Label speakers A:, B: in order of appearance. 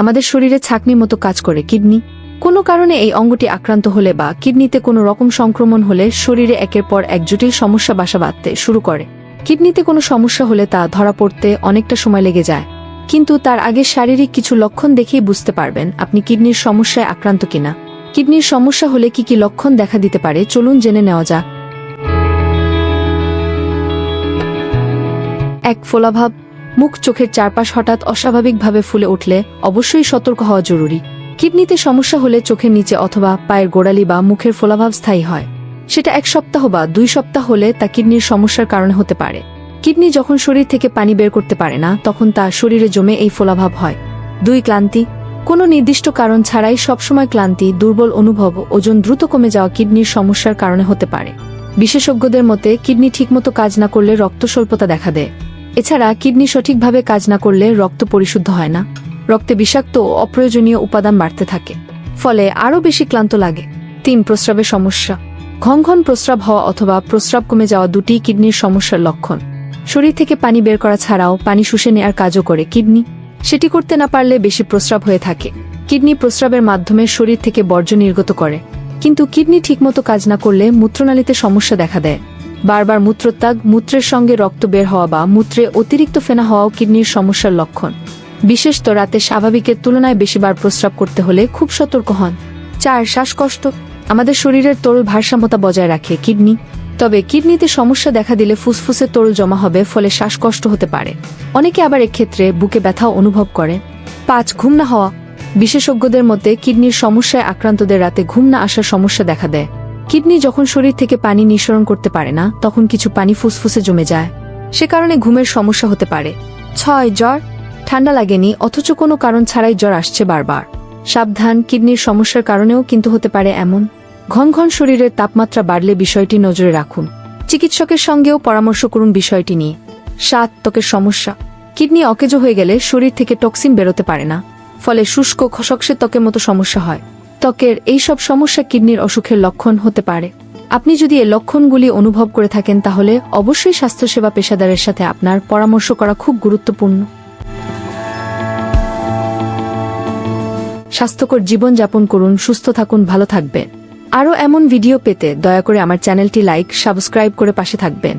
A: আমাদের শরীরে ছাকনির মতো কাজ করে কিডনি। কোনো কারণে এই অঙ্গটি আক্রান্ত হলে বা কিডনিতে কোনো রকম সংক্রমণ হলে শরীরে একের পর এক জটিল সমস্যা বাসা বাঁধতে শুরু করে। কিডনিতে কোনো সমস্যা হলে তা ধরা পড়তে অনেকটা সময় লেগে যায়। কিন্তু তার আগে শারীরিক কিছু লক্ষণ দেখেই বুঝতে পারবেন আপনি কিডনির সমস্যায় আক্রান্ত কিনা। কিডনির সমস্যা হলে কি কি লক্ষণ দেখা দিতে পারে চলুন জেনে নেওয়া যাক। এক ফোলাভাব মুখ চোখের চারপাশ হঠাৎ অস্বাভাবিকভাবে ফুলে উঠলে অবশ্যই সতর্ক হওয়া জরুরি। কিডনিতে সমস্যা হলে চোখের নিচে অথবা পায়ের গোড়ালি বা মুখের ফোলাভাব স্থায়ী হয়। সেটা এক সপ্তাহ বা দুই সপ্তাহ হলে তা কিডনির সমস্যার কারণে হতে পারে। কিডনি যখন শরীর থেকে পানি বের করতে পারে না, তখন তা শরীরে জমে এই ফোলাভাব হয়। দুই, ক্লান্তি। কোনো নির্দিষ্ট কারণ ছাড়াই সবসময় ক্লান্তি, দুর্বল অনুভব, ওজন দ্রুত কমে যাওয়া কিডনির সমস্যার কারণে হতে পারে। বিশেষজ্ঞদের মতে, কিডনি ঠিকমতো কাজ না করলে রক্ত স্বল্পতা দেখা দেয়। এছাড়া কিডনি সঠিকভাবে কাজ না করলে রক্ত পরিশুদ্ধ হয় না। রক্তে বিষাক্ত ও অপ্রয়োজনীয় উপাদান বাড়তে থাকে। ফলে আরও বেশি ক্লান্ত লাগে। তিন, প্রস্রাবের সমস্যা। ঘন ঘন প্রস্রাব হওয়া অথবা প্রস্রাব কমে যাওয়া দুটি কিডনির সমস্যার লক্ষণ। শরীর থেকে পানি বের করা ছাড়াও পানি শুষে নেয়ার কাজও করে কিডনি। সেটি করতে না পারলে বেশি প্রস্রাব হয়ে থাকে। কিডনি প্রস্রাবের মাধ্যমে শরীর থেকে বর্জ্য নির্গত করে। কিন্তু কিডনি ঠিকমতো কাজ না করলে মূত্রনালীতে সমস্যা দেখা দেয়। বারবার মূত্রত্যাগ, মূত্রের সঙ্গে রক্ত বের হওয়া বা মূত্রে অতিরিক্ত ফেনা হওয়াও কিডনির সমস্যার লক্ষণ। বিশেষত রাতে স্বাভাবিকের তুলনায় বেশিবার প্রস্রাব করতে হলে খুব সতর্ক হন। চার, শ্বাসকষ্ট। আমাদের শরীরের তরল ভারসাম্যতা বজায় রাখে কিডনি। তবে কিডনিতে সমস্যা দেখা দিলে ফুসফুসে তরল জমা হবে, ফলে শ্বাসকষ্ট হতে পারে। অনেকে আবার এক্ষেত্রে বুকে ব্যথাও অনুভব করে। পাঁচ, ঘুম না হওয়া। বিশেষজ্ঞদের মতে কিডনির সমস্যায় আক্রান্তদের রাতে ঘুম না আসার সমস্যা দেখা দেয়। কিডনি যখন শরীর থেকে পানি নিঃসরণ করতে পারে না, তখন কিছু পানি ফুসফুসে জমে যায়। সে কারণে ঘুমের সমস্যা হতে পারে। ছয়, জ্বর? ঠান্ডা লাগেনি, অথচ কোনো কারণ ছাড়াই জ্বর আসছে বারবার। সাবধান, কিডনির সমস্যার কারণেও কিন্তু হতে পারে এমন। ঘন ঘন শরীরের তাপমাত্রা বাড়লে বিষয়টি নজরে রাখুন। চিকিৎসকের সঙ্গেও পরামর্শ করুন বিষয়টি নিয়ে। সাত, ত্বকের সমস্যা। কিডনি অকেজো হয়ে গেলে শরীর থেকে টক্সিন বেরোতে পারে না, ফলে শুষ্ক খসকসে ত্বকের মতো সমস্যা হয়। ত্বকের এই সব সমস্যা কিডনির অসুখের লক্ষণ হতে পারে। আপনি যদি এ লক্ষণগুলি অনুভব করে থাকেন তাহলে অবশ্যই স্বাস্থ্যসেবা পেশাদারের সাথে আপনার পরামর্শ করা খুব গুরুত্বপূর্ণ। স্বাস্থ্যকর জীবন যাপন করুন, সুস্থ থাকুন, ভালো থাকবেন। আরও এমন ভিডিও পেতে দয়া করে আমার চ্যানেলটি লাইক, সাবস্ক্রাইব করে পাশে থাকবেন।